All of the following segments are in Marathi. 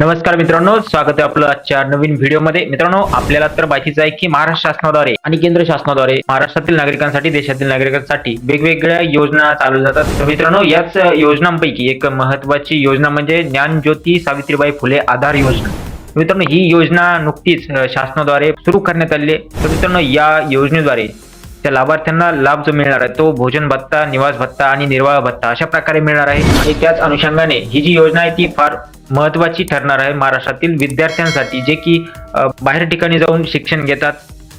नमस्कार मित्रांनो स्वागत आहे आपलं आजच्या नवीन व्हिडिओमध्ये. मित्रांनो आपल्याला तर माहितीच आहे की महाराष्ट्र शासनाद्वारे आणि केंद्र शासनाद्वारे महाराष्ट्रातील नागरिकांसाठी देशातील नागरिकांसाठी वेगवेगळ्या योजना चालू जातात. तर मित्रांनो याच योजनांपैकी एक महत्वाची योजना म्हणजे ज्ञानज्योती सावित्रीबाई फुले आधार योजना. मित्रांनो ही योजना नुकतीच शासनाद्वारे सुरू करण्यात आली आहे. तर मित्रांनो या योजनेद्वारे त्या लाभार्थ्यांना लाभ जो मिळणार आहे तो भोजन भत्ता निवास भत्ता आणि निर्वाह भत्ता अशा प्रकारे मिळणार आहे. आणि त्याच अनुषंगाने ही जी योजना आहे ती फार महत्वाची ठरणार आहे महाराष्ट्रातील विद्यार्थ्यांसाठी जे की बाहेर ठिकाणी जाऊन शिक्षण घेतात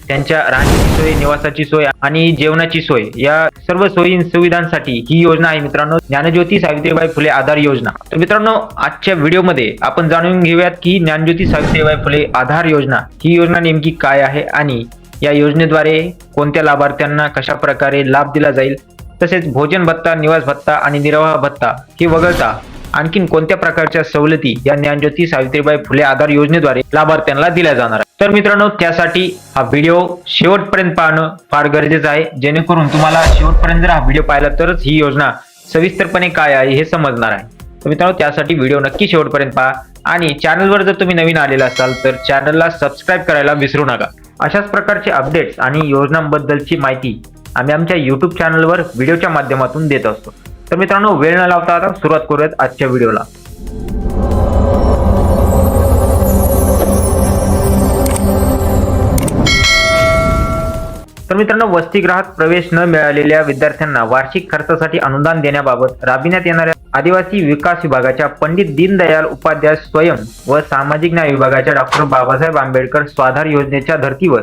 त्यांच्या राहण्याची सोय निवासाची सोय आणि जेवणाची सोय या सर्व सोयी सुविधांसाठी ही योजना आहे मित्रांनो. ज्ञानज्योती सावित्रीबाई फुले आधार योजना. तर मित्रांनो आजच्या व्हिडिओमध्ये आपण जाणून घेऊयात की ज्ञानज्योती सावित्रीबाई फुले आधार योजना ही योजना नेमकी काय आहे आणि या योजनेद्वारे कोणत्या लाभार्थ्यांना कशा प्रकारे लाभ दिला जाईल? तसेच भोजन भत्ता निवास भत्ता आणि निर्वाह भत्ता हे वगळता आणखीन कोणत्या प्रकारच्या सवलती या ज्ञानज्योती सावित्रीबाई फुले आधार योजनेद्वारे लाभार्थ्यांना दिल्या जाणार आहे तर मित्रांनो त्यासाठी हा व्हिडिओ शेवटपर्यंत पाहणं फार गरजेचं आहे. जेणेकरून तुम्हाला शेवटपर्यंत जर हा व्हिडिओ पाहिला तरच ही योजना सविस्तरपणे काय आहे हे समजणार आहे. तर मित्रांनो त्यासाठी व्हिडिओ नक्की शेवटपर्यंत पहा. आणि चॅनलवर जर तुम्ही नवीन आलेला असाल तर चॅनलला सबस्क्राईब करायला विसरू नका. अशाच प्रकारचे अपडेट्स आणि योजनांबद्दलची माहिती आम्ही आमच्या यूट्यूब चॅनलवर व्हिडिओच्या माध्यमातून देत असतो. तर मित्रांनो वेळ न लावता आता सुरुवात करूयात आजच्या व्हिडिओला तर मित्रांनो वसतिगृहात प्रवेश न मिळालेल्या विद्यार्थ्यांना वार्षिक खर्चासाठी अनुदान देण्याबाबत राबविण्यात येणाऱ्या आदिवासी विकास विभागाच्या पंडित दीनदयाल उपाध्याय स्वयं व सामाजिक न्याय विभागाच्या डॉक्टर बाबासाहेब आंबेडकर स्वाधार योजनेच्या धर्तीवर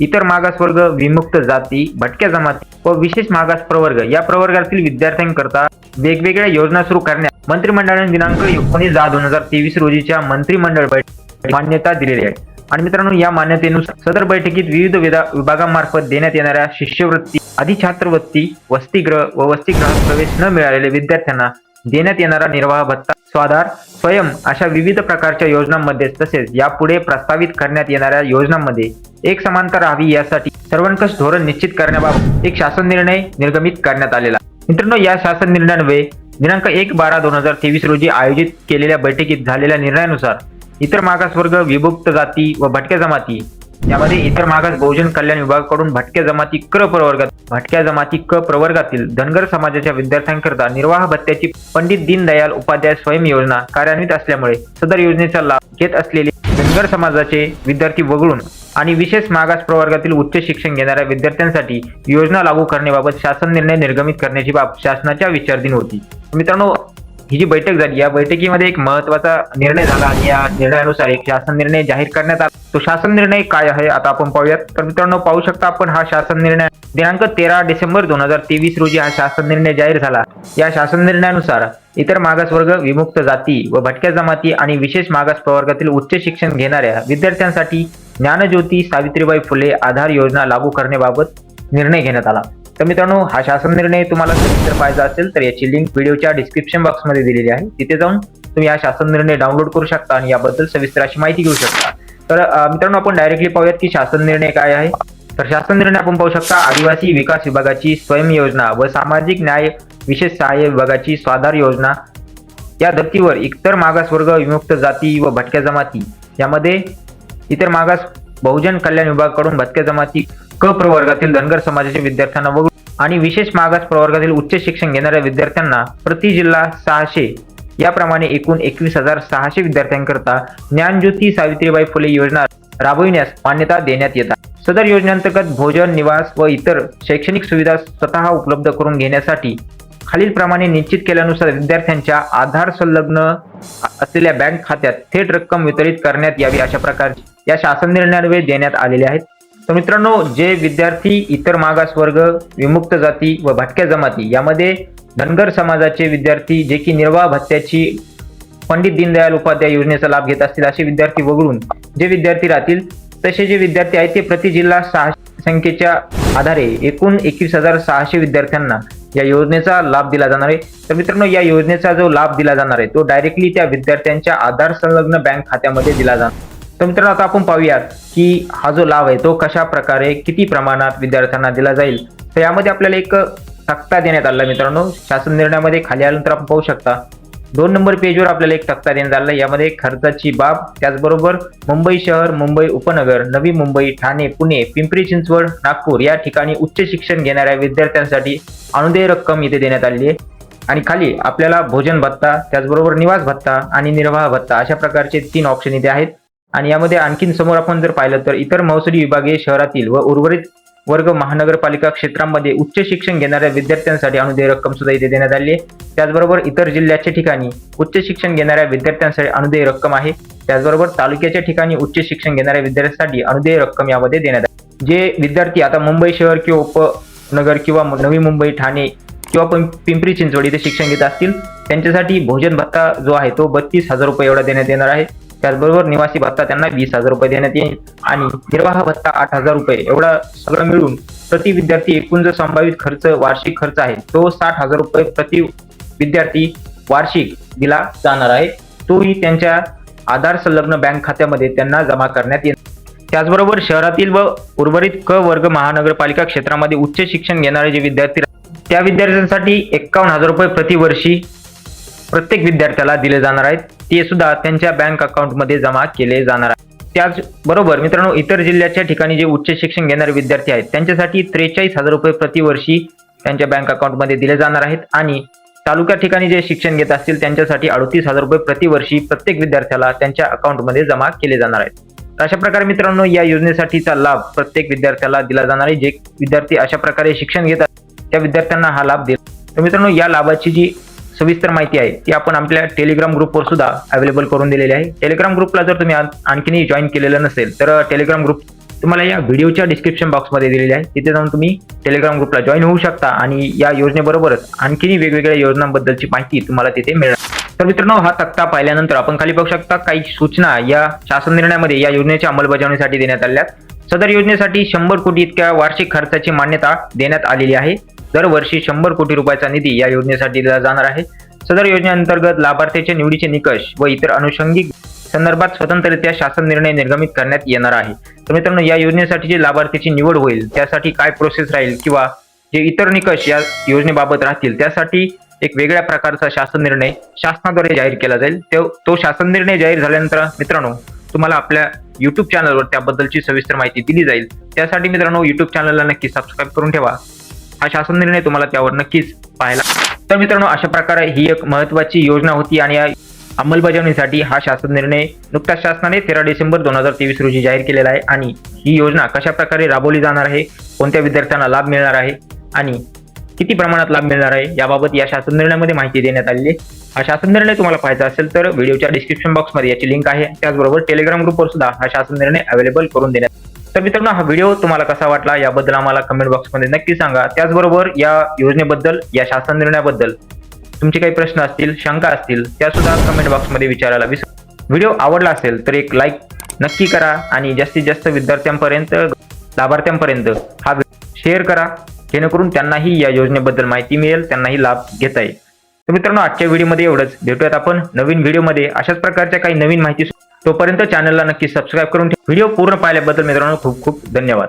इतर मागासवर्ग विमुक्त जाती भटक्या जमाती व विशेष मागास प्रवर्ग या प्रवर्गातील विद्यार्थ्यांकरता वेगवेगळ्या योजना सुरू करण्यास मंत्रिमंडळाने दिनांक एकोणीस दहा दोन हजार तेवीस रोजीच्या मंत्रिमंडळ बैठक मान्यता दिलेली आहे. आणि मित्रांनो या मान्यतेनुसार सदर बैठकीत विविध विधा- देण्यात येणाऱ्या शिष्यवृत्ती अधिछात्रवृत्ती वसतिगृह व वसतिगृहात प्रवेश न मिळालेल्या विद्यार्थ्यांना देण्यात येणारा निर्वाह भत्ता स्वाधार स्वयं अशा विविध प्रकारच्या योजनांमध्ये तसेच यापुढे प्रस्तावित करण्यात येणाऱ्या योजनांमध्ये एक समानता राहावी यासाठी सर्वंकष धोरण निश्चित करण्याबाबत एक शासन निर्णय निर्गमित करण्यात आलेला. मित्रांनो या शासन निर्णयान्वये दिनांक एक बारा दोन हजार तेवीस रोजी आयोजित केलेल्या बैठकीत झालेल्या निर्णयानुसार इतर मागासवर्ग विभुक्त जाती व भटक्या जमाती यामध्ये इतर मागास बहुजन कल्याण विभागाकडून भटक्या जमाती क्र प्रवर्गात भटक्या जमाती क प्रवर्गातील धनगर समाजाच्या विद्यार्थ्यांकरता निर्वाह भत्त्याची पंडित दीनदयाल उपाध्याय स्वयं योजना कार्यान्वित असल्यामुळे सदर योजनेचा लाभ घेत असलेले धनगर समाजाचे विद्यार्थी वगळून आणि विशेष मागास प्रवर्गातील उच्च शिक्षण घेणाऱ्या विद्यार्थ्यांसाठी योजना लागू करण्याबाबत शासन निर्णय निर्गमित करण्याची बाब शासनाच्या विचारधीन होती. मित्रांनो ही जी बैठक झाली या बैठकीमध्ये एक महत्त्वाचा निर्णय झाला आणि या निर्णयानुसार एक शासन निर्णय जाहीर करण्यात आला. तो शासन निर्णय काय आहे आता आपण पाहूयात. तर मित्रांनो पाहू शकता आपण हा शासन निर्णय दिनांक तेरा डिसेंबर दोन हजार तेवीस रोजी हा शासन निर्णय जाहीर झाला. या शासन निर्णयानुसार इतर मागासवर्ग विमुक्त जाती व भटक्या जमाती आणि विशेष मागास प्रवर्गातील उच्च शिक्षण घेणाऱ्या विद्यार्थ्यांसाठी ज्ञानज्योती सावित्रीबाई फुले आधार योजना लागू करण्याबाबत निर्णय घेण्यात आला. तर मित्रांनो हा शासन निर्णय तुम्हाला सविस्तर पाहिजे असेल तर याची लिंक व्हिडिओच्या डिस्क्रिप्शन बॉक्समध्ये दिलेली आहे. तिथे जाऊन तुम्ही हा शासन निर्णय डाउनलोड करू शकता आणि याबद्दल सविस्तर अशी माहिती घेऊ शकता. तर मित्रांनो आपण डायरेक्टली पाहूयात की शासन निर्णय काय आहे. तर शासन निर्णय आपण पाहू शकता आदिवासी विकास विभागाची स्वयं योजना व सामाजिक न्याय विशेष सहाय्य विभागाची स्वाधार योजना. या धर्तीवर इतर मागासवर्ग विमुक्त जाती व भटक्या जमाती. यामध्ये इतर मागास बहुजन कल्याण विभागाकडून भटक्या जमाती क प्रवर्गातील धनगर समाजाच्या विद्यार्थ्यांना वगळून आणि विशेष मागास प्रवर्गातील उच्च शिक्षण घेणाऱ्या विद्यार्थ्यांना प्रति जिल्हा सहाशे याप्रमाणे एकूण एकवीस हजार सहाशे विद्यार्थ्यांकरता ज्ञानज्योती सावित्रीबाई फुले योजना राबविण्यास मान्यता देण्यात येतात सदर योजनेअंतर्गत भोजन निवास व इतर शैक्षणिक सुविधा स्वतः उपलब्ध करून घेण्यासाठी खालीलप्रमाणे निश्चित केल्यानुसार विद्यार्थ्यांच्या आधार संलग्न असलेल्या बँक खात्यात थेट रक्कम वितरित करण्यात यावी अशा प्रकारचे या शासन निर्णयान्वये देण्यात आलेले आहेत. तर मित्रांनो जे विद्यार्थी इतर मागासवर्ग विमुक्त जाती व भटक्या जमाती यामध्ये धनगर समाजाचे विद्यार्थी जे की निर्वाह भत्त्याची पंडित दीनदयाल उपाध्याय योजनेचा लाभ घेत असतील असे विद्यार्थी वगळून जे विद्यार्थी राहतील तसे जे विद्यार्थी आहेत ते प्रति जिल्हा सहा संख्येच्या आधारे एकूण एकवीस हजार सहाशे विद्यार्थ्यांना या योजनेचा लाभ दिला जाणार आहे. तर मित्रांनो या योजनेचा जो लाभ दिला जाणार आहे तो डायरेक्टली त्या विद्यार्थ्यांच्या आधार संलग्न बँक खात्यामध्ये दिला जाणार तर मित्रांनो आता आपण पाहूयात की हा जो लाभ आहे तो कशा प्रकारे किती प्रमाणात विद्यार्थ्यांना दिला जाईल? तर यामध्ये आपल्याला एक तक्ता देण्यात आला मित्रांनो. शासन निर्णयामध्ये खाली आल्यानंतर आपण पाहू शकता दोन नंबर पेजवर आपल्याला एक तक्ता देण्यात आला यामध्ये खर्चाची बाब त्याचबरोबर मुंबई शहर मुंबई उपनगर नवी मुंबई ठाणे पुणे पिंपरी चिंचवड नागपूर या ठिकाणी उच्च शिक्षण घेणाऱ्या विद्यार्थ्यांसाठी अनुदेय रक्कम इथे देण्यात आलेली आहे. आणि खाली आपल्याला भोजन भत्ता त्याचबरोबर निवास भत्ता आणि निर्वाह भत्ता अशा प्रकारचे तीन ऑप्शन इथे आहेत. आणि यामध्ये आणखीन समोर आपण जर पाहिलं तर इतर महसुली विभागीय शहरातील व उर्वरित वर्ग महानगरपालिका क्षेत्रामध्ये उच्च शिक्षण घेणाऱ्या विद्यार्थ्यांसाठी अनुदेय रक्कम सुद्धा इथे देण्यात आली आहे. त्याचबरोबर इतर जिल्ह्याच्या ठिकाणी उच्च शिक्षण घेणाऱ्या विद्यार्थ्यांसाठी अनुदेय रक्कम आहे. त्याचबरोबर तालुक्याच्या ठिकाणी उच्च शिक्षण घेणाऱ्या विद्यार्थ्यांसाठी अनुदेय रक्कम यामध्ये देण्यात आली. जे विद्यार्थी आता मुंबई शहर किंवा उपनगर किंवा नवी मुंबई ठाणे किंवा पिंपरी चिंचवड इथे शिक्षण घेत असतील त्यांच्यासाठी भोजन भत्ता जो आहे तो बत्तीस हजार रुपये एवढा देण्यात येणार आहे. त्याचबरोबर निवासी भत्ता त्यांना वीस हजार रुपये देण्यात येईल आणि निर्वाह भत्ता आठ हजार रुपये. एवढा सगळं मिळून प्रति विद्यार्थी एकूण जो संभावित खर्च वार्षिक खर्च आहे तो साठ हजार रुपये प्रति विद्यार्थी वार्षिक दिला जाणार आहे. तोही त्यांच्या आधार संलग्न बँक खात्यामध्ये त्यांना जमा करण्यात येईल. त्याचबरोबर शहरातील व उर्वरित क वर्ग महानगरपालिका क्षेत्रामध्ये उच्च शिक्षण घेणारे जे विद्यार्थी त्या विद्यार्थ्यांसाठी एक्कावन्न हजार रुपये प्रतिवर्षी प्रत्येक विद्यार्थ्याला दिले जाणार आहेत. ते सुद्धा त्यांच्या बँक अकाउंटमध्ये जमा केले जाणार आहे. त्याचबरोबर मित्रांनो इतर जिल्ह्याच्या ठिकाणी जे उच्च शिक्षण घेणारे विद्यार्थी आहेत त्यांच्यासाठी त्रेचाळीस हजार रुपये प्रतिवर्षी त्यांच्या बँक अकाउंटमध्ये दिले जाणार आहेत आणि तालुका ठिकाणी जे शिक्षण घेत असतील त्यांच्यासाठी अडतीस हजार रुपये प्रतिवर्षी प्रत्येक विद्यार्थ्याला त्यांच्या अकाउंटमध्ये जमा केले जाणार आहेत. अशा प्रकारे मित्रांनो या योजनेसाठीचा लाभ प्रत्येक विद्यार्थ्याला दिला जाणार आहे. जे विद्यार्थी अशा प्रकारे शिक्षण घेतात त्या विद्यार्थ्यांना हा लाभ दिला तर मित्रांनो या लाभाची जी सविस्तर माहिती आहे ती आपण आपल्या टेलिग्राम ग्रुपवर सुद्धा अवेलेबल करून दिलेली आहे. टेलिग्राम ग्रुपला जर तुम्ही आणखीनही जॉईन केलेलं नसेल तर टेलिग्राम ग्रुप तुम्हाला या व्हिडिओच्या डिस्क्रिप्शन बॉक्समध्ये दिलेले आहे. तिथे जाऊन तुम्ही टेलिग्राम ग्रुपला जॉईन होऊ शकता आणि या योजनेबरोबरच आणखीनही वेगवेगळ्या योजनांबद्दलची माहिती तुम्हाला तिथे मिळणार. तर मित्रांनो हा तक्ता पाहिल्यानंतर आपण खाली बघू शकता काही सूचना या शासन निर्णयामध्ये या योजनेच्या अंमलबजावणीसाठी देण्यात आल्या सदर योजनेसाठी शंभर कोटी इतक्या वार्षिक खर्चाची मान्यता देण्यात आलेली आहे. दरवर्षी शंभर कोटी रुपयाचा निधी या योजनेसाठी दिला जाणार आहे. सदर योजनेअंतर्गत लाभार्थ्याच्या निवडीचे निकष व इतर अनुषंगिक संदर्भात स्वतंत्ररित्या शासन निर्णय निर्गमित करण्यात येणार आहे. तर मित्रांनो या योजनेसाठी जे लाभार्थीची निवड होईल त्यासाठी काय प्रोसेस राहील किंवा जे इतर निकष या योजनेबाबत राहतील त्यासाठी एक वेगळ्या प्रकारचा शासन निर्णय शासनाद्वारे जाहीर केला जाईल. तो तो शासन निर्णय जाहीर झाल्यानंतर मित्रांनो तुम्हाला आपल्या युट्यूब चॅनलवर त्याबद्दलची सविस्तर माहिती दिली जाईल. त्यासाठी मित्रांनो युट्यूब चॅनलला नक्की सबस्क्राईब करून ठेवा. हा शासन निर्णय तुम्हाला त्यावर नक्कीच पाहायला तर मित्रांनो अशा प्रकारे ही एक महत्वाची योजना होती आणि या अंमलबजावणीसाठी हा शासन निर्णय नुकताच शासनाने तेरा डिसेंबर दोन हजार तेवीस रोजी जाहीर केलेला आहे आणि ही योजना कशा प्रकारे राबवली जाणार आहे कोणत्या विद्यार्थ्यांना लाभ मिळणार आहे आणि किती प्रमाणात लाभ मिळणार आहे याबाबत या शासन निर्णयामध्ये माहिती देण्यात आलेली आहे. हा शासन निर्णय तुम्हाला पाहायचा असेल तर व्हिडिओच्या डिस्क्रिप्शन बॉक्समध्ये याची लिंक आहे. त्याचबरोबर टेलिग्राम ग्रुपवर सुद्धा हा शासन निर्णय अवेलेबल करून देण्यात तर मित्रांनो हा व्हिडिओ तुम्हाला कसा वाटला याबद्दल आम्हाला कमेंट बॉक्समध्ये नक्की सांगा. त्याचबरोबर या योजनेबद्दल या शासन निर्णयाबद्दल तुमचे काही प्रश्न असतील शंका असतील त्या सुद्धा कमेंट बॉक्समध्ये विचारायला विसर व्हिडिओ आवडला असेल तर एक लाईक नक्की करा आणि जास्तीत जास्त विद्यार्थ्यांपर्यंत लाभार्थ्यांपर्यंत हा शेअर करा. जेणेकरून त्यांनाही या योजनेबद्दल माहिती मिळेल त्यांनाही लाभ घेता येईल. तर मित्रांनो आजच्या व्हिडिओमध्ये एवढंच. भेटूयात आपण नवीन व्हिडिओमध्ये. अशाच प्रकारच्या काही नवीन माहिती तोपर्यंत चॅनलला नक्की सबस्क्राईब करून व्हिडिओ पूर्ण पाहिल्याबद्दल मित्रांनो खूप खूप धन्यवाद.